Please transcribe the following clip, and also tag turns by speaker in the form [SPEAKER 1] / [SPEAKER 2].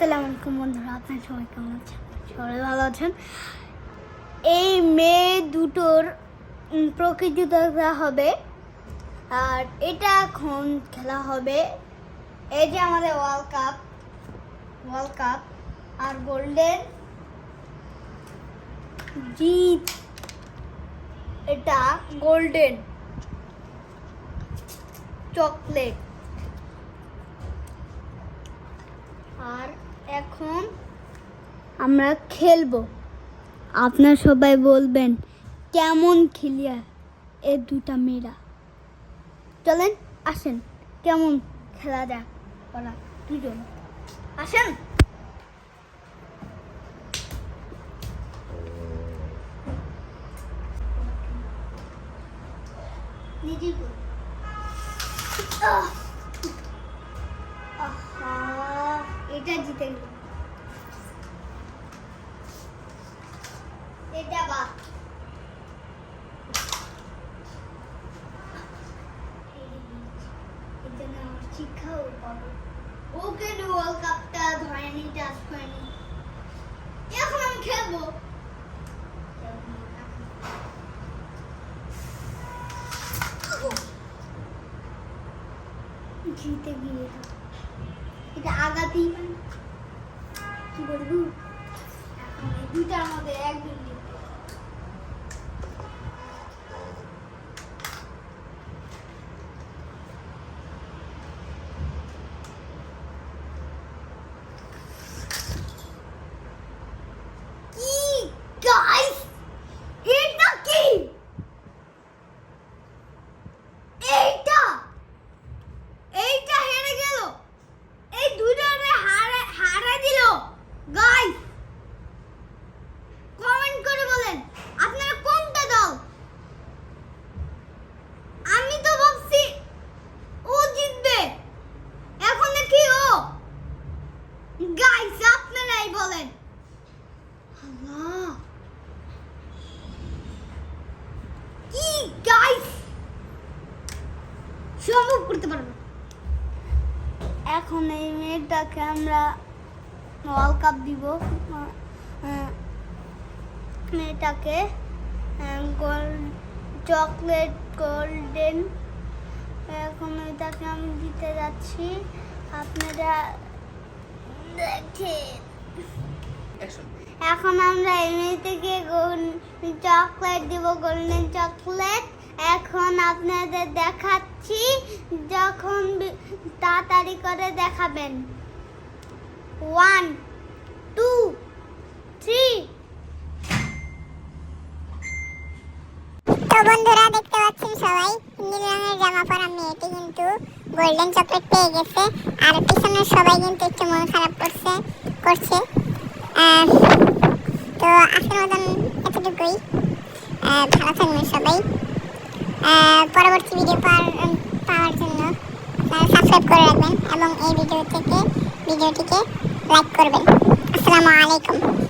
[SPEAKER 1] আসসালামু আলাইকুম বন্ধুরা আপনার সবাই কেমন আছেন? সবাই ভালো আছেন? এই মেয়ে দুটোর উম, প্রতিযোগিতা হবে। আর এটা এখন খেলা হবে। এই যে আমাদের ওয়ার্ল্ড কাপ ওয়ার্ল্ড কাপ আর গোল্ডেন জিত। এটা গোল্ডেন চকলেট আর এখন আমরা খেলব। আপনার সবাই বলবেন কেমন খেলিয়া এ দুটা মেয়েরা? চলেন আসেন। কেমন খেলা যাক ওরা দুজন। আসেন। বলুন। আহ! আহা, এটা জিতে গেল এটা বা শিক্ষাও পাবো ওকে ওয়ার্ল্ড কাপটা ধরেনি টাচ করেনি এখন আমি খেলব জিতে গিয়ে এটা না। কি বলব দুটার মধ্যে একজন জিতবে। কি গাইস এটা কি এইটা এইটা হেরে গেল এই দুজনে হারে হারে দিল গাইস কমেন্ট করে বলেন আপনারা কোনটা দল আমি তো ভাবছি ও জিতবে এখন দেখি ও গাইস আপনারাই বলেন আল্লাহ কি গাইস সম্ভব করতে পারব এখন এই মেয়েটাকে আমরা ওয়ার্ল্ড কাপ দিব। মেয়েটাকে গোল্ড চকলেট গোল্ডেন এখন এটাকে আমি দিতে যাচ্ছি। আপনারা দেখেন। এখন আমরা এই মেয়ে থেকে চকলেট দিব গোল্ডেন চকলেট এখন আপনাদের দেখাচ্ছি যখন তাড়াতাড়ি করে দেখাবেন। ওয়ান টু থ্রি
[SPEAKER 2] বন্ধুরা, দেখতে পাচ্ছেন সবাই, নীল রঙের জামা পরা মেয়েটি কিন্তু গোল্ডেন চকলেট পেয়ে গেছে। আর পিছনের সবাই কিন্তু একটু মন খারাপ করছে করছে। তো আজকের মতন এতটুকুই। ভালো থাকবেন সবাই। পরবর্তী ভিডিও পাওয়ার জন্য সাবস্ক্রাইব করে রাখবেন এবং এই ভিডিও থেকে ভিডিওটিকে লাইক করবেন। আসসালামু আলাইকুম।